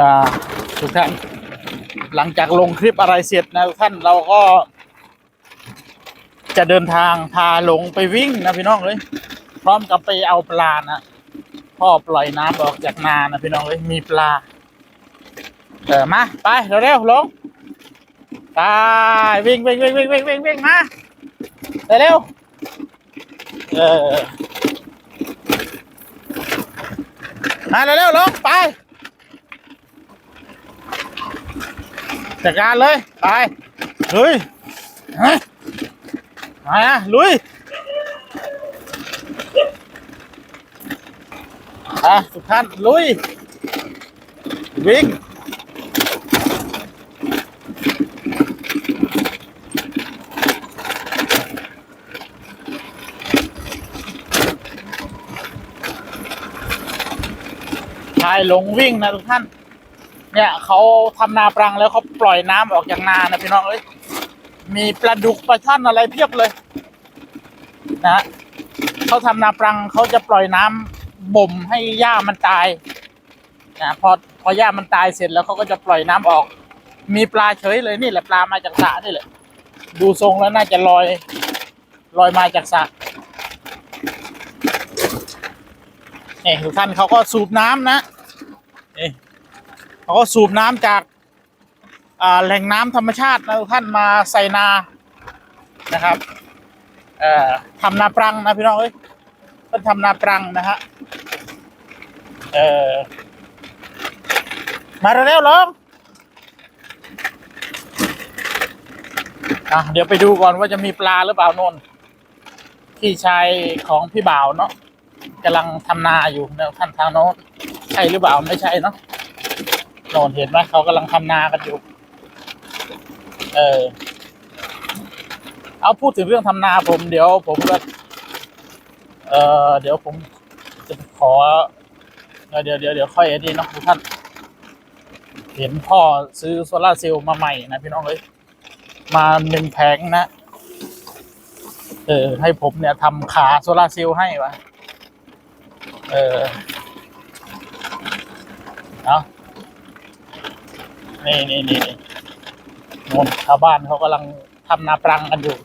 อ่าทุกท่าน หลังจากลงคลิปอะไรเสร็จนะทุกท่านเราก็ จะเดินทางพาลงไปวิ่งนะพี่น้องเลย พร้อมกับไปเอาปลานะพ่อปล่อยน้ำออกจากนานะพี่น้องเลยมีปลาเออมาไปเร็วๆลงไปวิ่งวิ่งวิ่งวิ่งวิ่งวิ่งวิ่งมาเร็วเออมาเร็วๆลงไป จัดการเลยไปเฮ้ยฮะมานะลุยอะทุกท่านลุยวิ่งชายหลงวิ่งนะทุกท่าน เนี่ยเขาทำนาปรังแล้วเขาปล่อยน้ำออกจากนานะพี่น้องเอ้ยมีปลาดุกปลาช่อนอะไรเพียบเลย นะฮะเขาทำนาปรังเขาจะปล่อยน้ำบ่มให้หญ้ามันตายนะพอพอหญ้ามันตายเสร็จแล้วเขาก็จะปล่อยน้ำออก มีปลาเฉยเลยนี่แหละปลามาจากสระนี่แหละ ดูทรงแล้วน่าจะลอยลอยมาจากสระนี่ทุกท่านเขาก็สูบน้ำนะนี่ เขาก็สูบน้ำจากาแหล่งน้ำธรรมชาตินะทุกท่านมาใส่นานะครับทำนาปรังนะพี่น้องเอ้ยเพิ่นทำนาปรังนะฮะเออมาเร็วๆลงอะเดี๋ยวไปดูก่อนว่าจะมีปลาหรือเปล่าโนนพี่ชายของพี่บ่าวเนาะกำลังทำนาอยู่นะท่านทางโน้นใช่หรือเปล่าไม่ใช่เนาะ โนนเห็นไหมเขากำลังทำนากันอยู่ เออ เอาพูดถึงเรื่องทำนาผม เดี๋ยวผมก็ เออเดี๋ยวผมจะขอ เดี๋ยวเดี๋ยวเดี๋ยวค่อยอันนี้เนาะทุกท่าน เห็นพ่อซื้อโซลาร์เซลล์มาใหม่นะพี่น้องเลย มาหนึ่งแผงนะ เออ ให้ผมเนี่ยทำขาโซลาร์เซลล์ให้วะเออ เอา นี่นี่นี่นนชาวบ้านเขากำลังทำนาปรังกันอยู่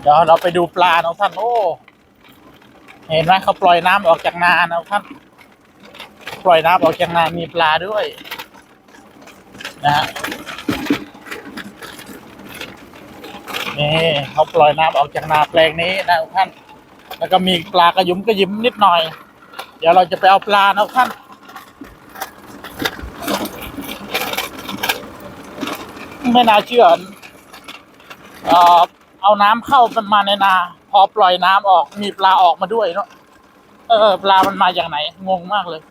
เดี๋ยวเราไปดูปลานะท่าน โอ้ เห็นไหมเขาปล่อยน้ำออกจากนานะท่าน ปล่อยน้ำออกจากนา มีปลาด้วย นะฮะนี่เขาปล่อยน้ำออกจากนาแปลงนี้นะท่าน แล้วก็มีปลากระยุมกระยิมนิดหน่อย เดี๋ยวเราจะไปเอาปลานะท่านไม่น่าเชื่อเออเอาน้ำเข้ามันมาในนา พอปล่อยน้ำออกมีปลาออกมาด้วยเนาะเออ ปลามันมาจากไหน งงมากเลย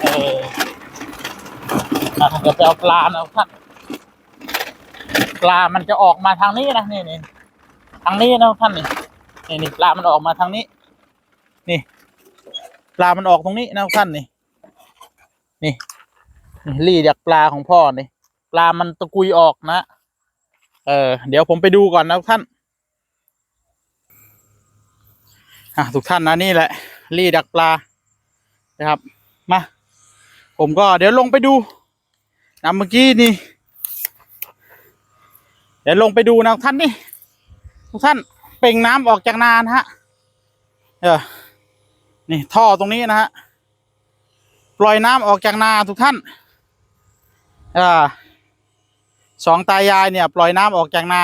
เอออะเดี๋ยวไปเอาปลานะท่านปลามันจะออกมาทางนี้นะนี่นี่ ทางนี้นะท่านนี่นี่นี่ปลามันออกมาทางนี้ นี่ปลามันออกตรงนี้นะท่านนี่นี่นี่รี่จากปลาของพ่อนี่ปลามันตะกุยออกนะเออเดี๋ยวผมไปดูก่อนนะท่านอะทุกท่านนะนี่แหละรี่ดักปลานะครับมาผมก็เดี๋ยวลงไปดูนะเมื่อกี้นี่ เดี๋ยวลงไปดูนะท่านนี่ ทุกท่านเป่งน้ำออกจากนานะฮะเออนี่ท่อตรงนี้นะฮะปล่อยน้ำออกจากนาทุกท่านอ่าสองตายายเนี่ย ปล่อยน้ำออกจากนา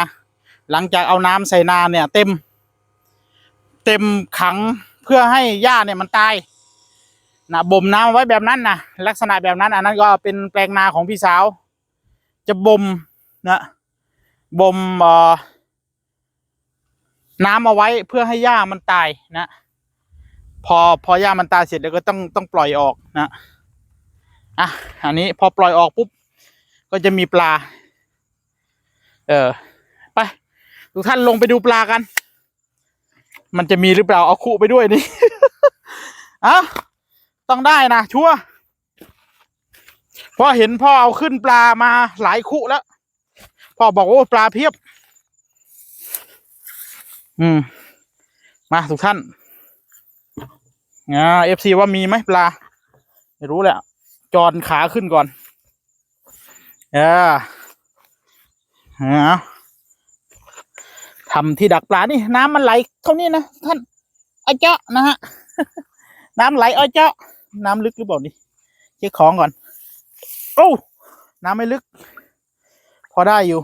หลังจากเอาน้ำใส่นาเนี่ย เต็ม เต็มขังเพื่อให้หญ้าเนี่ยมันตายนะบ่มน้ำไว้แบบนั้นนะลักษณะแบบนั้นอันนั้นก็เป็นแปลงนาของพี่สาว จะบ่มนะบ่มเอ่อ น้ำเอาไว้เพื่อให้หญ้ามันตายนะ พอพอหญ้ามันตายเสร็จแล้วก็ต้องต้องปล่อยออกนะอะอันนี้พอปล่อยออกปุ๊บก็จะมีปลา เออไปทุกท่านลงไปดูปลากัน มันจะมีหรือเปล่าเอาคู่ไปด้วยนี่อะต้องได้นะชัวเพราะเห็นพ่อเอาขึ้นปลามาหลายคู่แล้วพ่อบอกว่าปลาเพียบ อืม มาทุกท่านอ่าเอฟซีว่ามีไหมปลา ไม่รู้แหละจอนขาขึ้นก่อนเออเอาทำที่ดักปลานี่ น้ำมันไหลเท่านี้นะท่านไอ้เจาะนะฮะ น้ำไหลไอ้เจาะน้ำลึกหรือเปล่านี่เช็คของก่อน โอ้ น้ำไม่ลึก พอได้อยู่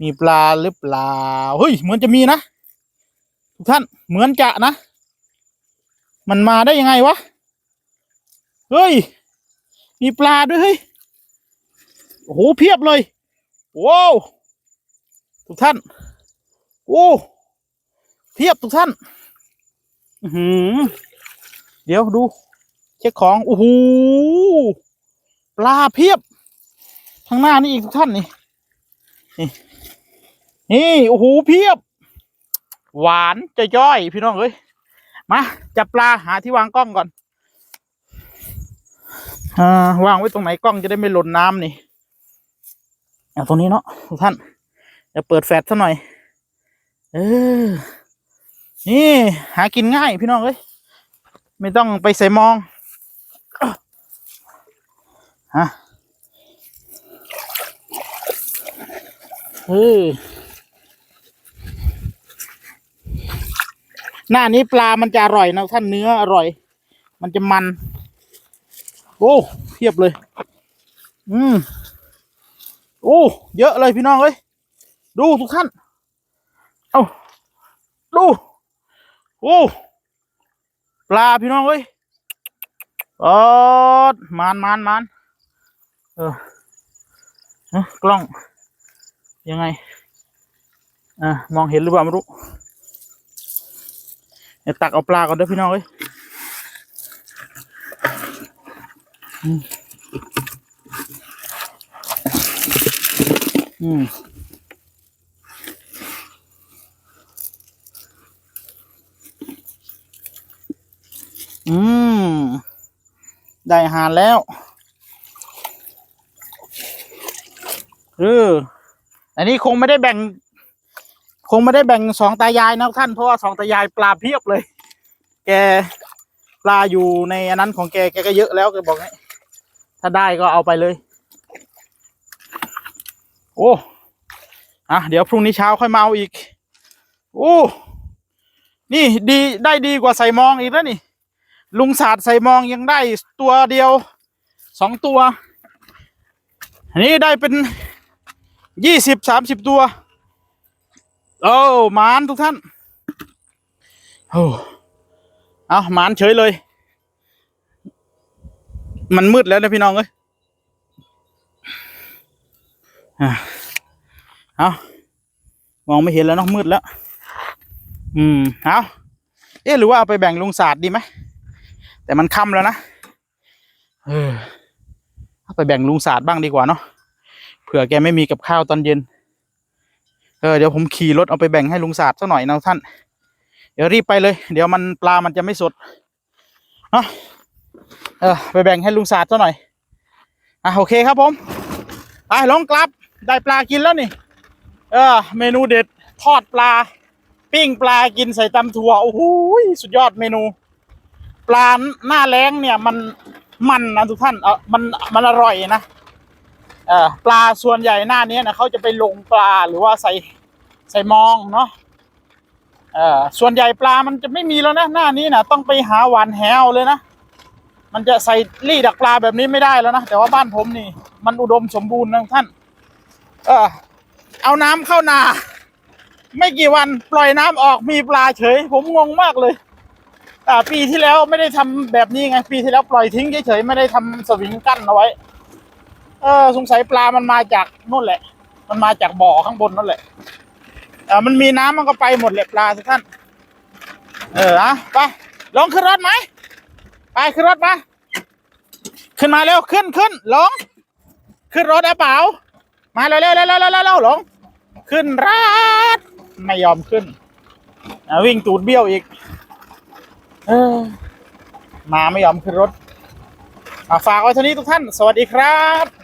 มีปลาหรือเปล่าเฮ้ยเหมือนจะมีนะทุกท่านเหมือนจะนะ มันมาได้ยังไงวะเฮ้ย มีปลาด้วยเฮ้ยโอ้โหเพียบเลยว้าวทุกท่านโอ้เพียบทุกท่านอือหือเดี๋ยวดู เช็คของโอ้โหปลาเพียบข้างหน้านี่อีกทุกท่านนี่นี่ นี่โอ้โหเพียบ หวานจะย่อยพี่น้องเอ้ยมาจับปลาหาที่วางกล้องก่อนอ่าวางไว้ตรงไหนกล้องจะได้ไม่หล่นน้ำนี่เอาตรงนี้เนาะทุกท่านจะเปิดแฟลชซะหน่อย เออ นี่ หากินง่ายพี่น้องเอ้ยไม่ต้องไปใส่มองฮะเออ หน้านี้ปลามันจะอร่อยนะท่านเนื้ออร่อย มันจะมัน โอ้เพียบเลย อืมโอ้เยอะเลยพี่น้องเอ้ยดูทุกท่าน เอาดูโอ้ปลาพี่น้องเอ้ยออดมานมานมานเออกล้อง ยังไงอ่ามองเห็นหรือเปล่าไม่รู้ ดี๋ยวตักเอาปลาก่อนเด้อพี่น้องเอ้ยอืมอืม ได้อาหารแล้วเอออันนี้คงไม่ได้แบ่ง คงไม่ได้แบ่งสองตายายนะท่านเพราะว่าสองตายายปลาเพียบเลย แกปลาอยู่ในอันนั้นของแกแกก็เยอะแล้วแกบอกให้ถ้าได้ก็เอาไปเลย โอ้อะเดี๋ยวพรุ่งนี้เช้าค่อยมาเอาอีก โอ้นี่ดีได้ดีกว่าใส่มองอีกแล้วนี่ ลุงศาสตร์ใส่มองยังได้ตัวเดียวสองตัว อันนี้ได้เป็นยี่สิบสามสิบตัว โอ้หมานทุกท่านโอ้เอาหมานเฉยเลย มันมืดแล้วนะพี่น้องเอ้ยเอามองไม่เห็นแล้วเนาะมืดแล้ว อืมเอาเอ๊ะหรือว่าเอาไปแบ่งลุงศาสตร์ดีไหมแต่มันค่ำแล้วนะเออเอาไปแบ่งลุงศาสตร์บ้างดีกว่าเนาะเผื่อแกไม่มีกับข้าวตอนเย็น เออเดี๋ยวผมขี่รถเอาไปแบ่งให้ลุงศาสตร์สักหน่อยนะท่าน เดี๋ยวรีบไปเลย เดี๋ยวมันปลามันจะไม่สดเนาะเออไปแบ่งให้ลุงศาสตร์สักหน่อยอะโอเคครับผมไปลงกลับได้ปลากินแล้วนี่ เออ เมนูเด็ดทอดปลา ปิ้งปลากินใส่ตำถั่วโอ้โหสุดยอดเมนู ปลาหน้าแรงเนี่ยมันมันนะทุกท่านเออมันมันอร่อยนะ ปลาส่วนใหญ่หน้านี้นะเขาจะไปลงปลาหรือว่าใส่ใส่มองเนาะส่วนใหญ่ปลามันจะไม่มีแล้วนะหน้านี้นะต้องไปหาหวานแหวเลยนะมันจะใส่รี่ดักปลาแบบนี้ไม่ได้แล้วนะแต่ว่าบ้านผมนี่ มันอุดมสมบูรณ์นะท่าน เออเอาน้ำเข้านา ไม่กี่วันปล่อยน้ำออกมีปลาเฉย ผมงงมากเลยอ่าปีที่แล้วไม่ได้ทำแบบนี้ไงปีที่แล้วปล่อยทิ้งเฉยๆไม่ได้ทำสวิงกั้นเอาไว้ เออสงสัยปลามันมาจากนู่นแหละ มันมาจากบ่อข้างบนนั่นแหละเออมันมีน้ำมันก็ไปหมดแหละปลาทุกท่าน เอออะไปลงขึ้นรถไหมไปขึ้นรถมาขึ้นมาเร็วขึ้นขึ้นลงขึ้นรถได้เปล่ามาเร็วเร็วเร็วเร็วเร็วเร็วลงขึ้นรัดไม่ยอมขึ้นวิ่งตูดเบี้ยวอีกเออมาไม่ยอมขึ้นรถฝากไว้เท่านี้ทุกท่าน สวัสดีครับ